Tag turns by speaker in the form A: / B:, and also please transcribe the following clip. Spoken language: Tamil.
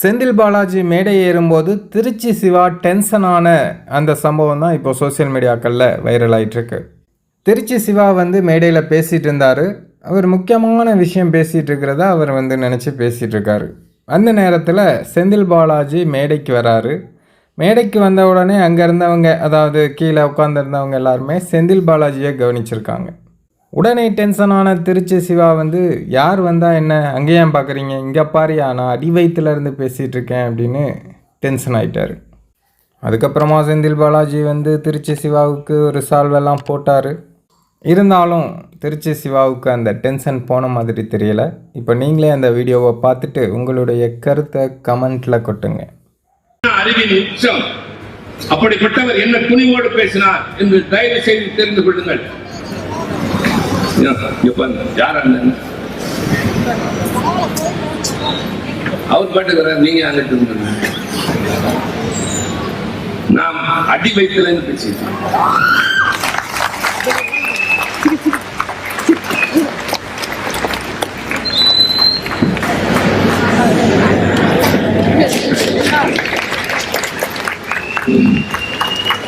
A: செந்தில் பாலாஜி மேடை ஏறும்போது திருச்சி சிவா டென்ஷனான அந்த சம்பவம் தான் இப்போ சோஷியல் மீடியாக்களில் வைரல் ஆயிட்டிருக்கு. திருச்சி சிவா வந்து மேடையில் பேசிகிட்டு இருந்தார். அவர் முக்கியமான விஷயம் பேசிகிட்டு இருக்கிறத அவர் வந்து நினச்சி பேசிகிட்டு இருக்காரு. அந்த நேரத்தில் செந்தில் பாலாஜி மேடைக்கு வராரு. மேடைக்கு வந்த உடனே அங்கே இருந்தவங்க அதாவது கீழே உட்காந்துருந்தவங்க எல்லாருமே செந்தில் பாலாஜியை கவனிச்சிருக்காங்க. உடனே டென்ஷனான திருச்சி சிவா வந்து யார் வந்தால் என்ன? அங்கே ஏன் பார்க்குறீங்க இங்கே பாரியா? நான் அடி வயிற்றுலேருந்து பேசிகிட்ருக்கேன் பேசிகிட்டு இருக்கேன் அப்படின்னு டென்ஷன் ஆகிட்டார் அதுக்கப்புறமா செந்தில் பாலாஜி வந்து திருச்சி சிவாவுக்கு ஒரு சால்வெல்லாம் போட்டார். இருந்தாலும் திருச்சி சிவாவுக்கு அந்த டென்ஷன் போன மாதிரி தெரியல. இப்போ நீங்களே அந்த வீடியோவை பார்த்துட்டு உங்களுடைய கருத்தை கமெண்ட்டில் கொட்டுங்க.
B: அறிவின் உச்சம் அப்படிப்பட்டவர் என்ன துணிவோடு பேசினார் என்று தயவு செய்து தெரிந்து கொள்ளுங்கள். யார் அண்ணன் அவர் பாட்டுக்கிற நீங்க அங்கிட்டு நாம் அடி வைக்கலன்னு பேசிட்டோம் Thank you.